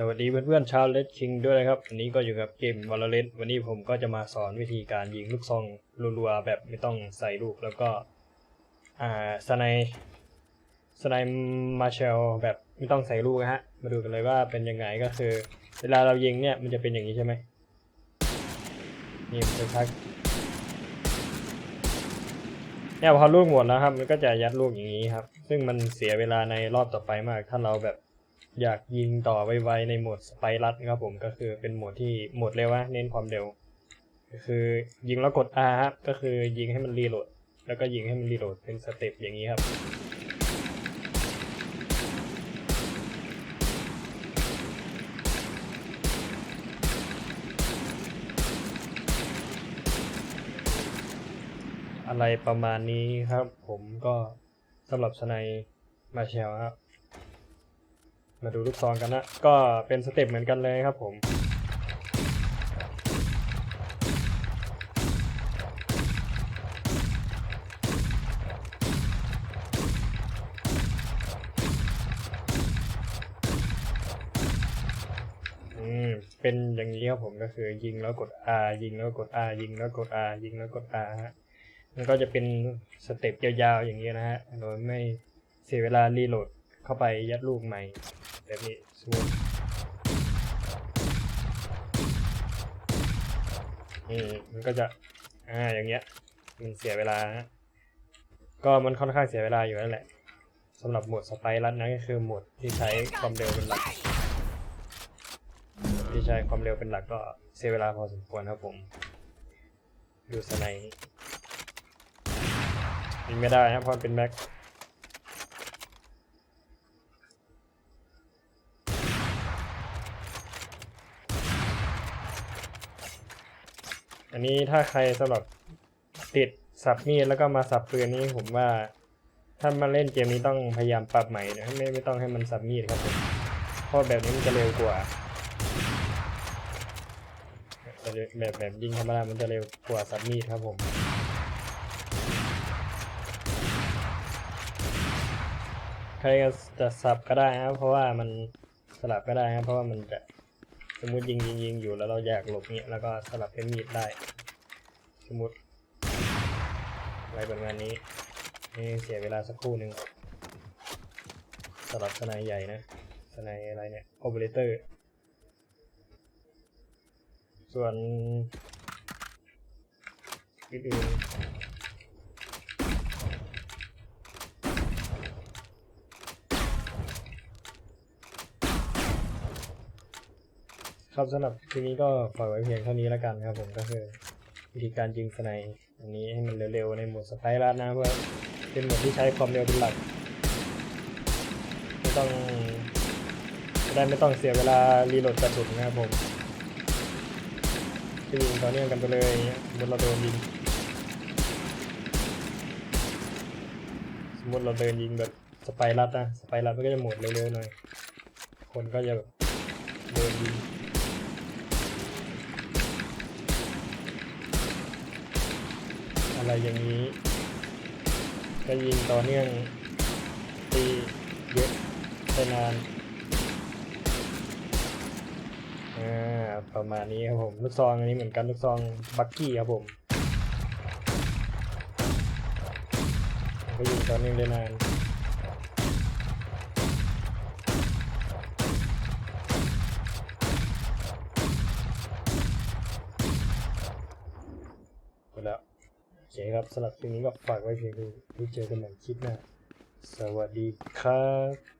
สวัสดีเพื่อนๆชาวเลดคิงด้วยนะครับวันนี้ก็อยู่กับเกม Valorant วันนี้ผมก็จะมาสอนวิธีการยิงลูกซองรัวๆแบบไม่ต้องใส่ลูกแล้วก็อ่าสไนสไนมาเชลแบบไม่ต้องใส่ลูกนะฮะมาดูกันเลยว่าเป็นยังไงก็คือ เวลาเรายิงเนี่ยมันจะเป็นอย่างนี้ใช่ไหมนี่มันจะชักเนี่ยพอลูกหมดแล้วครับ มันก็จะยัดลูกอย่างนี้ครับ ซึ่งมันเสียเวลาในรอบต่อไปมากถ้าเราแบบ อยากยิงต่อไวๆในโหมดสไปรัสครับผมก็คือเป็นโหมดที่โหมดเร็วนะเน้นความเร็ว ก็คือยิงแล้วกด R ครับก็คือยิงให้มันรีโหลด แล้วก็ยิงให้มันรีโหลดเป็นสเต็ปอย่างนี้ครับอะไรประมาณนี้ครับ ผมก็สำหรับสไนมาเชลครับ มาดูลูกซองกันนะ ก็เป็นสเต็ปเหมือนกันเลยครับผมอืมเป็นอย่างนี้ครับผมก็คือยิงแล้วกด R ยิงแล้วกด R ยิงแล้วกด R ยิงแล้วกด R ฮะมันก็จะเป็นสเต็ปยาวๆอย่างนี้นะฮะ โดยไม่เสียเวลารีโหลดเข้าไปยัดลูกใหม่ แบบนี้สมมตินี่มันก็จะอ่าอย่างเงี้ย มันเสียเวลาฮะก็มันค่อนข้างเสียเวลาอยู่นั่นแหละสำหรับโหมดสไปรัสนะก็คือโหมดที่ใช้ความเร็วเป็นหลัก ที่ใช้ความเร็วเป็นหลักก็เสียเวลาพอสมควรครับผมดูสไนด์ยิงไม่ได้นะเพราะเป็นแม็ก อันนี้ถ้าใครสำหรับติดสับมีดแล้วก็มาสับปืนนี้ผมว่า ถ้ามาเล่นเกมนี้ต้องพยายามปรับใหม่นะไม่ไม่ต้องให้มันสับมีดครับผมเพราะแบบนี้มันจะเร็วกว่าแบบแบบยิงธรรมดามันจะเร็วกว่าสับมีดครับผมใครจะสับก็ได้นะครับเพราะว่ามันสลับก็ได้ครับเพราะว่ามันจะ สมมติยิงยิงยิงอยู่แล้วเราอยากหลบเนี้ยแล้วก็สลับเป็นมีดได้ สมมติอะไรประมาณนี้นี่เสียเวลาสักครู่หนึ่งสลับสไนด์ใหญ่นะสไนด์อะไรเนี่ยโอเปอเรเตอร์ ส่วนอื่น ครับสำหรับทีนี้ก็ปล่อยไว้เพียงเท่านี้แล้วกันครับผมก็คือวิธีการยิงสไนอันนี้ให้มันเร็วๆในโหมดสไปรัสนะเพื่อเป็นโหมดที่ใช้ความเร็วเป็นหลักไม่ต้องจะได้ไม่ต้องเสียเวลารีโหลดกระสุนนะครับผมจะยิงต่อเนื่องกันไปเลยอย่างเงี้ยสมมติเราโดนยิงสมมติเราเดินยิงแบบสไปรัสนะสไปรัสมันก็จะหมดเร็วๆหน่อยคนก็จะแบบเดินยิง อะไรอย่างนี้ ก็ยิงต่อเนื่องตีเยอะไปนานประมาณนี้ครับผม ลูกซองอันนี้เหมือนกันลูกซองบักกี้ครับผมก็ยิงต่อเนื่องได้นานหมดแล้ว อเคครับสำหรับคลิปนี้ก็ฝากไว้เพียงเท่านี้เจอกันใหม่คลิปหน้าสวัสดีครับ